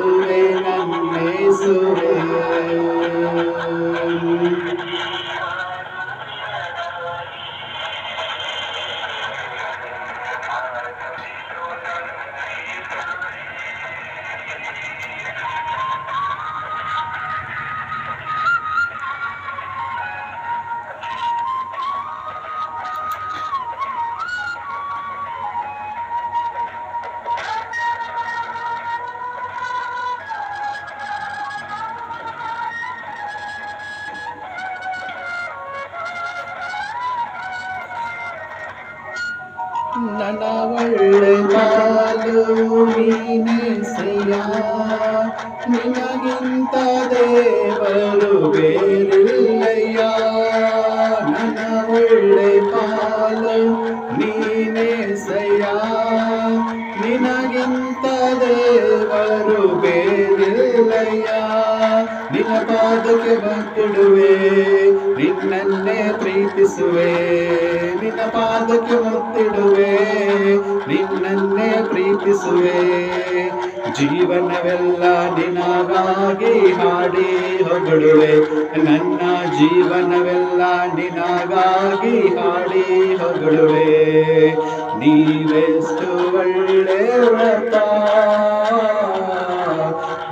ಹಾಡುವೆ ನನ್ನೆಸುವೆ ನನ್ನ ಒಳ್ಳೆ ಬಾಲು ನೀನೆಸೆಯ ನಿನಗಿಂತ ದೇವರು ಬೇರಿಲ್ಲಯ್ಯ ನನ್ನ ಒಳ್ಳೆ ಪಾಲು ಬಕ್ಕಿಡುವೆ ನಿನ್ನನ್ನೇ ಪ್ರೀತಿಸುವೆ. ನಿನ್ನ ಪಾದಕ್ಕೆ ಮುತ್ತಿಡುವೆ ನಿನ್ನನ್ನೇ ಪ್ರೀತಿಸುವೆ. ಜೀವನವೆಲ್ಲ ನಿನಗಾಗಿ ಹಾಡಿ ಹೊಗಳುವೆ. ನನ್ನ ಜೀವನವೆಲ್ಲ ನಿನಗಾಗಿ ಹಾಡಿ ಹೊಗಳುವೆ. ನೀವೆಷ್ಟು ಒಳ್ಳೆಯವಪ್ಪ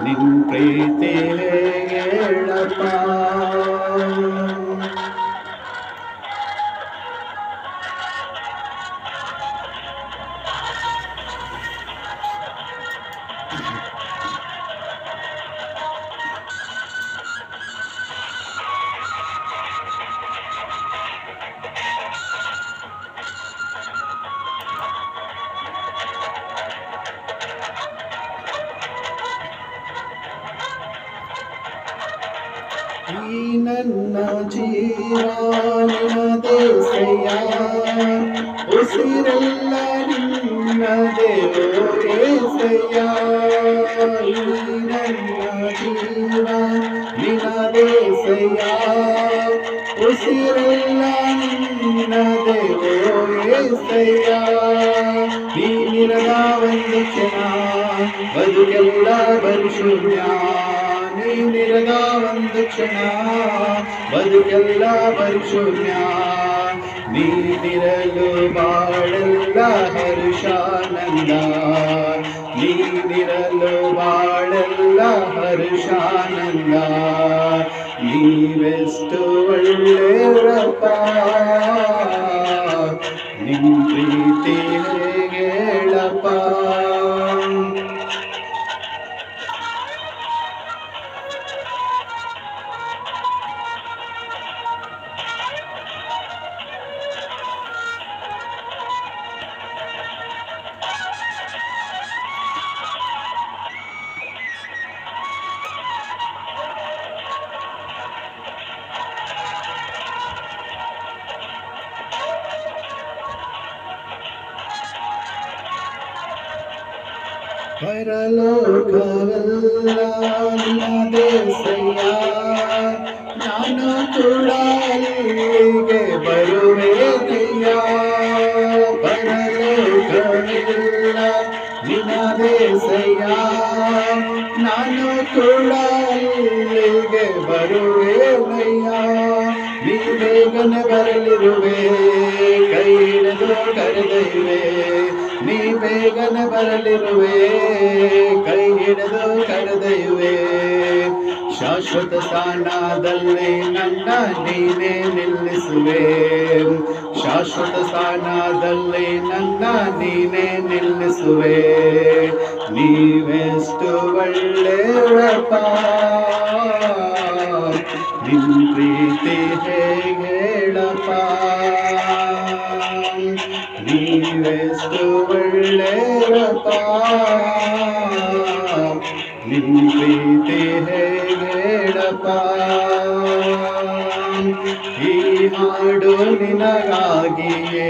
ನಿನ್ ಪ್ರೀತಿ ನನ್ನ ಜೀವನ ದೇಸಯ್ಯ ಉಸಿರೆಲ್ಲ ನಿನ್ನದೇ ದೇಸಯ್ಯ ಈ ನನ್ನ ಜೀವ ನಿನ್ನ ದೇಸಯ್ಯ ಉಸಿರೆಲ್ಲ ನಿನ್ನದೇ ದೇಸಯ್ಯ ನೀನಿರದ ಒಂದು ಕ್ಷಣ ಬದುಕೆಲ್ಲ ಪರಿಶೂನ್ಯ ನೀನಿರದ ಒಂದು ಕ್ಷಣ ಬದುಕೆಲ್ಲ ಪರಿಶೂನ್ಯ ನೀನಿರಲು ಬಾಳೆಲ್ಲ ಹರುಷಾನಂದ ನೀನಿರಲು ಬಾಳೆಲ್ಲ ಹರುಷಾನಂದ ನೀವೆಷ್ಟು ಒಳ್ಳೆಯವರಪ್ಪ ನಿಮ್ ಪ್ರೀತಿ ಪರಲೋಕವೆಲ್ಲ ನಿನ್ನದೇಸಯ್ಯ ನಾನು ಕೂಡ ಅಲ್ಲಿಗೆ ಬರುವೇನಯ್ಯ ಪರಲೋಕವೆಲ್ಲ ನಿನ್ನದೇಸಯ್ಯ ನಾನು ಕೂಡ ಅಲ್ಲಿಗೆ ಬರುವೇನಯ್ಯ ನೀ ಬೇಗನೆ ಬರಲಿರುವೆ ಕೈ ಹಿಡಿದು ಕರೆದೊಯ್ಯುವೆ ನೀ ಬೇಗನೆ ಬರಲಿರುವೆ, ಕೈ ಹಿಡಿದು ಕರೆದೆಯುವೆ ಶಾಶ್ವತ ಸ್ಥಾನದಲ್ಲಿ ನನ್ನ ನೀನೇ ನಿಲ್ಲಿಸುವೆ. ಶಾಶ್ವತ ಸ್ಥಾನದಲ್ಲಿ ನನ್ನ ನೀನೇ ನಿಲ್ಲಿಸುವೆ. ನೀವೆಷ್ಟು ಒಳ್ಳೆಯವಪ್ಪ ನಿನ್ ಪ್ರೀತಿ ಹೇಳಪ್ಪ? ನೀವೆಷ್ಟು ಒಳ್ಳೆಯಪ್ಪ ನಿಮ್ಮ ಪ್ರೀತಿ ಹೇಳಪ್ಪ ಈ ಹಾಡು ನಿನಗಾಗಿಯೇ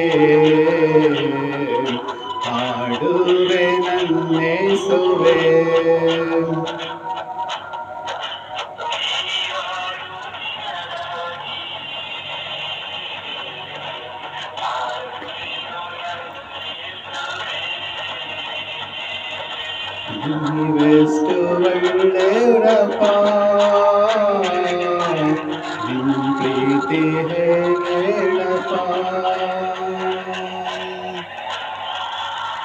ನೀವೆಷ್ಟು ಒಳ್ಳೆಯವರಪ್ಪ ನಿನ್ ಪ್ರೀತಿ